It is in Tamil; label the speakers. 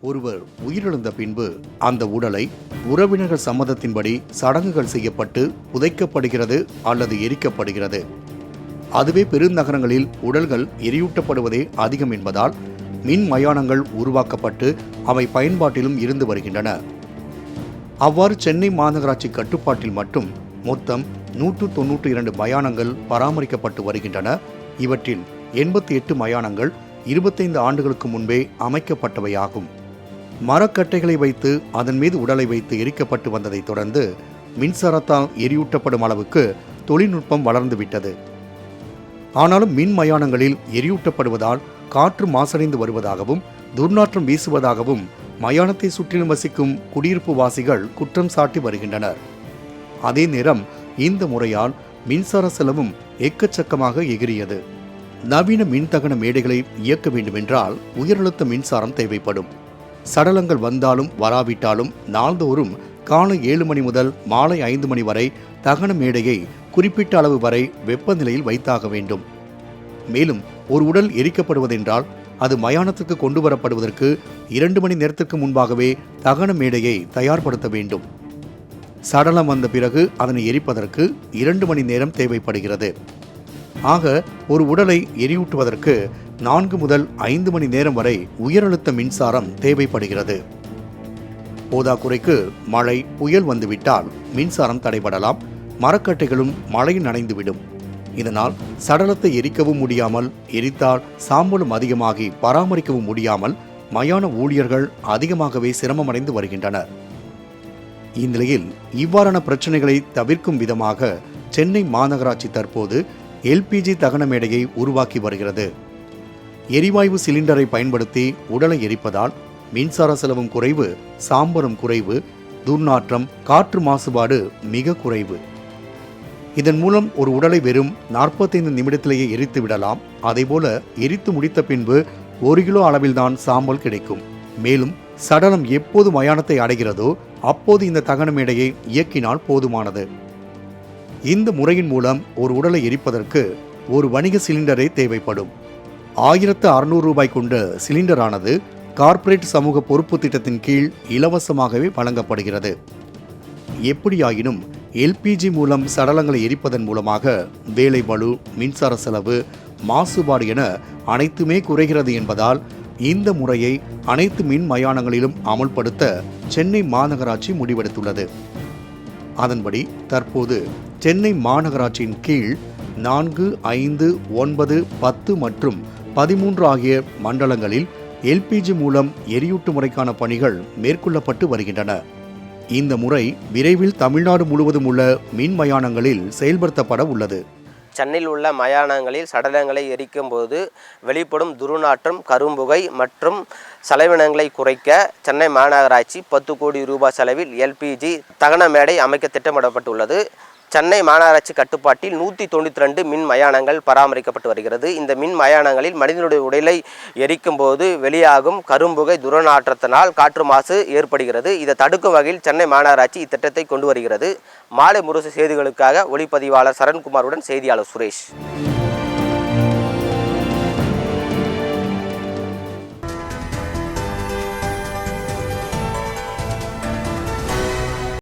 Speaker 1: ஒருவர் உயிரிழந்த பின்பு அந்த உடலை உறவினர்கள் சம்மதத்தின்படி சடங்குகள் செய்யப்பட்டு புதைக்கப்படுகிறது அல்லது எரிக்கப்படுகிறது. அதுவே பெருநகரங்களில் உடல்கள் எரியூட்டப்படுவதே அதிகம் என்பதால் மின் மயானங்கள் உருவாக்கப்பட்டு அவை பயன்பாட்டிலும் இருந்து வருகின்றன. அவ்வாறு சென்னை மாநகராட்சி கட்டுப்பாட்டில் மட்டும் மொத்தம் நூற்று தொன்னூற்றி இரண்டு மயானங்கள் பராமரிக்கப்பட்டு வருகின்றன. இவற்றில் எண்பத்தி எட்டு மயானங்கள் இருபத்தைந்து ஆண்டுகளுக்கு முன்பே அமைக்கப்பட்டவையாகும். மரக்கட்டைகளை வைத்து அதன் மீது உடலை வைத்து எரிக்கப்பட்டு வந்ததைத் தொடர்ந்து மின்சாரத்தால் எரியூட்டப்படும் அளவுக்கு தொழில்நுட்பம் வளர்ந்துவிட்டது ஆனாலும் மின் மயானங்களில் எரியூட்டப்படுவதால் காற்று மாசடைந்து வருவதாகவும் துர்நாற்றம் வீசுவதாகவும் மயானத்தை சுற்றிலும் வசிக்கும் குடியிருப்பு வாசிகள் குற்றம் சாட்டி வருகின்றனர். அதே நேரம் இந்த முறையால் மின்சார செலவும் எக்கச்சக்கமாக எகிரியது நவீன மின்தகன மேடைகளை இயக்க வேண்டுமென்றால் உயரழுத்த மின்சாரம் தேவைப்படும். சடலங்கள் வந்தாலும் வராவிட்டாலும் நாள்தோறும் காலை ஏழு மணி முதல் மாலை ஐந்து மணி வரை தகன மேடையை குறிப்பிட்ட அளவு வரை வெப்பநிலையில் வைத்தாக வேண்டும். மேலும் ஒரு உடல் எரிக்கப்படுவதென்றால் அது மயானத்துக்கு கொண்டு வரப்படுவதற்கு இரண்டு மணி நேரத்திற்கு முன்பாகவே தகன மேடையை தயார்படுத்த வேண்டும். சடலம் வந்த பிறகு அதனை எரிப்பதற்கு இரண்டு மணி நேரம் தேவைப்படுகிறது. ஆக ஒரு உடலை எரியூட்டுவதற்கு நான்கு முதல் ஐந்து மணி நேரம் வரை உயரழுத்த மின்சாரம் தேவைப்படுகிறது. போதாக்குறைக்கு மழை புயல் வந்துவிட்டால் மின்சாரம் தடைபடலாம் மரக்கட்டைகளும் மழையில் நனைந்துவிடும். இதனால் சடலத்தை எரிக்கவும் முடியாமல் எரித்தால் சாம்பலும் அதிகமாகி பராமரிக்கவும் முடியாமல் மயான ஊழியர்கள் அதிகமாகவே சிரமமடைந்து வருகின்றனர். இந்நிலையில் இவ்வாறான பிரச்சனைகளை தவிர்க்கும் விதமாக சென்னை மாநகராட்சி தற்போது எல்பிஜி தகன மேடையை உருவாக்கி வருகிறது. எரிவாயு சிலிண்டரை பயன்படுத்தி உடலை எரிப்பதால் மின்சார செலவும் குறைவு சாம்பரும் குறைவு துர்நாற்றம் காற்று மாசுபாடு மிக குறைவு. இதன் மூலம் ஒரு உடலை வெறும் நாற்பத்தைந்து நிமிடத்திலேயே எரித்து விடலாம். அதேபோல எரித்து முடித்த பின்பு ஒரு கிலோ அளவில்தான் சாம்பல் கிடைக்கும். மேலும் சடலம் எப்போது மயானத்தை அடைகிறதோ அப்போது இந்த தகன மேடையை இயக்கினால் போதுமானது. இந்த முறையின் மூலம் ஒரு உடலை எரிப்பதற்கு ஒரு வணிக சிலிண்டரே தேவைப்படும். ஆயிரத்து அறுநூறு ரூபாய் கொண்ட சிலிண்டரானது கார்ப்பரேட் சமூக பொறுப்பு திட்டத்தின் கீழ் இலவசமாகவே வழங்கப்படுகிறது. எப்படியாயினும் எல்பிஜி மூலம் சடலங்களை எரிப்பதன் மூலமாக வேலை பளு மின்சார செலவு மாசுபாடு என அனைத்துமே குறைகிறது என்பதால் இந்த முறையை அனைத்து மின் மயானங்களிலும் அமல்படுத்த சென்னை மாநகராட்சி முடிவெடுத்துள்ளது. அதன்படி தற்போது சென்னை மாநகராட்சியின் கீழ் நான்கு ஐந்து ஒன்பது பத்து மற்றும் பதிமூன்று ஆகிய மண்டலங்களில் எல்பிஜி மூலம் எரியூட்டு முறைக்கான பணிகள் மேற்கொள்ளப்பட்டு வருகின்றன. இந்த முறை விரைவில் தமிழ்நாடு முழுவதும் உள்ள மின் மயானங்களில் செயல்படுத்தப்பட உள்ளது.
Speaker 2: சென்னையில் உள்ள மயானங்களில் சடலங்களை எரிக்கும் போது வெளிப்படும் துர்நாற்றம் கரும்புகை மற்றும் செலவினங்களை குறைக்க சென்னை மாநகராட்சி பத்து கோடி ரூபாய் செலவில் எல்பிஜி தகன மேடை அமைக்க திட்டமிடப்பட்டுள்ளது. சென்னை மாநகராட்சி கட்டுப்பாட்டில் நூற்றி தொண்ணூற்றி ரெண்டு மின் மயானங்கள் பராமரிக்கப்பட்டு வருகிறது. இந்த மின் மயானங்களில் மனிதனுடைய உடலை எரிக்கும் போது வெளியாகும் கரும்புகை துரநாற்றத்தினால் காற்று மாசு ஏற்படுகிறது. இதை தடுக்கும் வகையில் சென்னை மாநகராட்சி இத்திட்டத்தை கொண்டு வருகிறது. மாலை முரசு செய்திகளுக்காக ஒளிப்பதிவாளர் சரண்குமாருடன் செய்தியாளர் சுரேஷ்.